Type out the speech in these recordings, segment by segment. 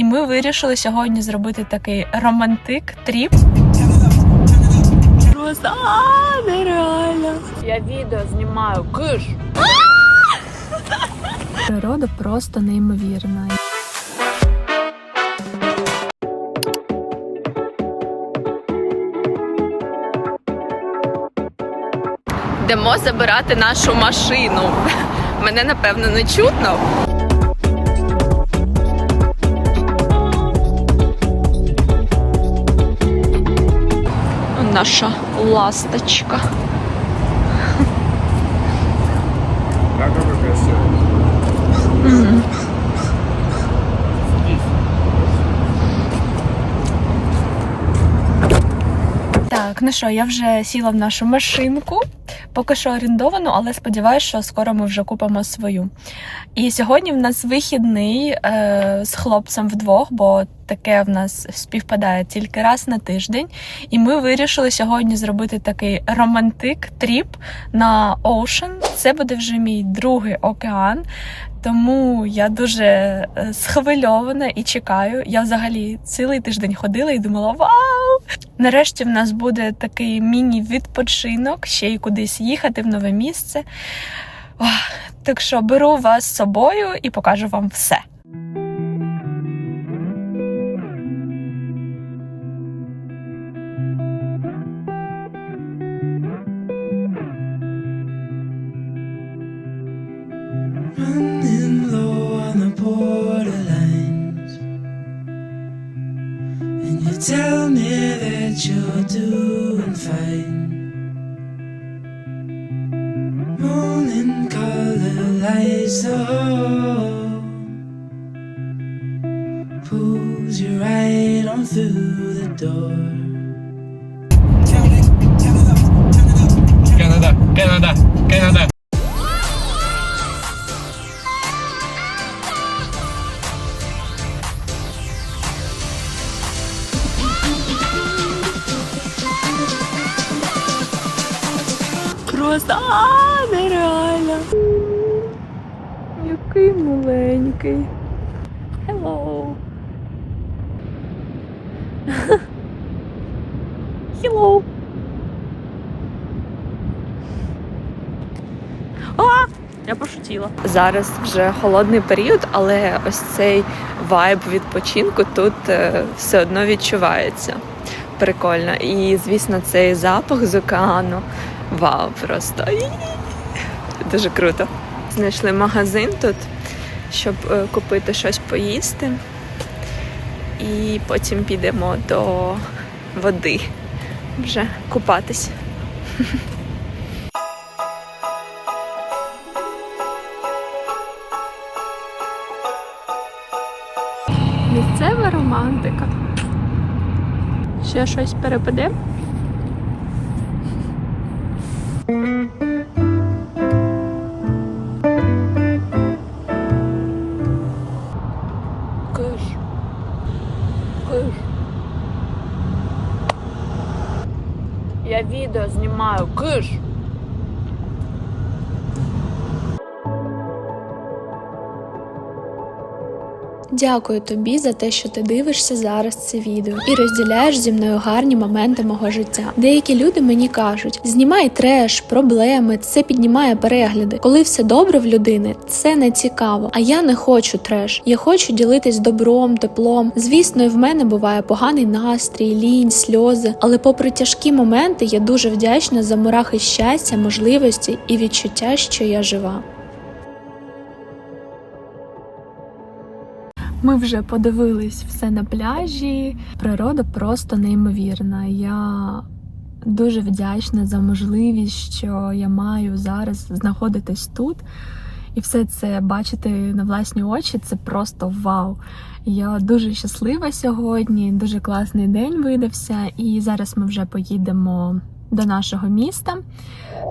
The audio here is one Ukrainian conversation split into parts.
І ми вирішили сьогодні зробити такий романтик тріп. Просто а, нереально. Я відео знімаю. Киш. Природа просто неймовірна. Йдемо забирати нашу машину. Мене напевно не чутно. Наша ласточка. Ну що, я вже сіла в нашу машинку. Поки що орендовану, але сподіваюся, що скоро ми вже купимо свою. І сьогодні в нас вихідний е, з хлопцем вдвох, бо таке в нас співпадає тільки раз на тиждень. І ми вирішили сьогодні зробити такий романтик тріп на Ocean. Це буде вже мій другий океан. Тому я дуже е, схвильована і чекаю. Я взагалі цілий тиждень ходила і думала: вау! Нарешті в нас буде такий міні-відпочинок, ще й кудись їхати в нове місце. Ох, Так що беру вас з собою і покажу вам все. tell me that you're doing fine. Morning color lights the hall, pulls you right on through the door. Canada, Canada, Canada, Canada, Просто а, нереально. Який маленький. Hello. Hello. А! Я пошутіла. Зараз вже холодний період, але ось цей вайб відпочинку тут е, все одно відчувається. Прикольно. І, звісно, цей запах з океану. Вау, просто дуже круто. Знайшли магазин тут, щоб е, купити щось поїсти. І потім підемо до води вже купатись. Місцева романтика. Ще щось перепаде. Киш. Киш. Я відео знімаю. Киш. Дякую тобі за те, що ти дивишся зараз це відео і розділяєш зі мною гарні моменти мого життя. Деякі люди мені кажуть: знімай треш, проблеми, це піднімає перегляди. Коли все добре в людини, це не цікаво. А я не хочу треш. Я хочу ділитись добром, теплом. Звісно, і в мене буває поганий настрій, лінь, сльози. Але попри тяжкі моменти, я дуже вдячна за мурахи щастя, можливості і відчуття, що я жива. Ми вже подивились все на пляжі. Природа просто неймовірна. Я дуже вдячна за можливість, що я маю зараз знаходитись тут. І все це бачити на власні очі це просто вау. Я дуже щаслива сьогодні, дуже класний день видався. І зараз ми вже поїдемо до нашого міста.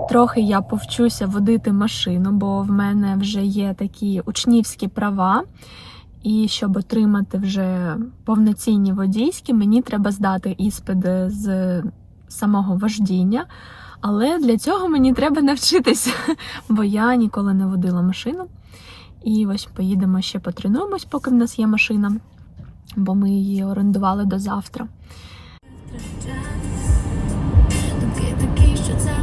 Трохи я повчуся водити машину, бо в мене вже є такі учнівські права. І щоб отримати вже повноцінні водійські, мені треба здати іспит з самого вождіння. Але для цього мені треба навчитися, бо я ніколи не водила машину. І ось поїдемо ще потренуємось, поки в нас є машина, бо ми її орендували до завтра. Думки такі, що ця.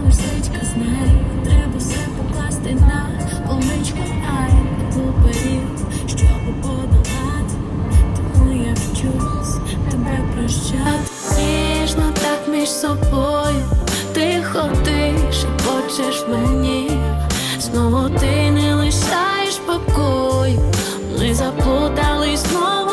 ти шепочеш мені, знову ти не лишаєш покою, ми заплутались знову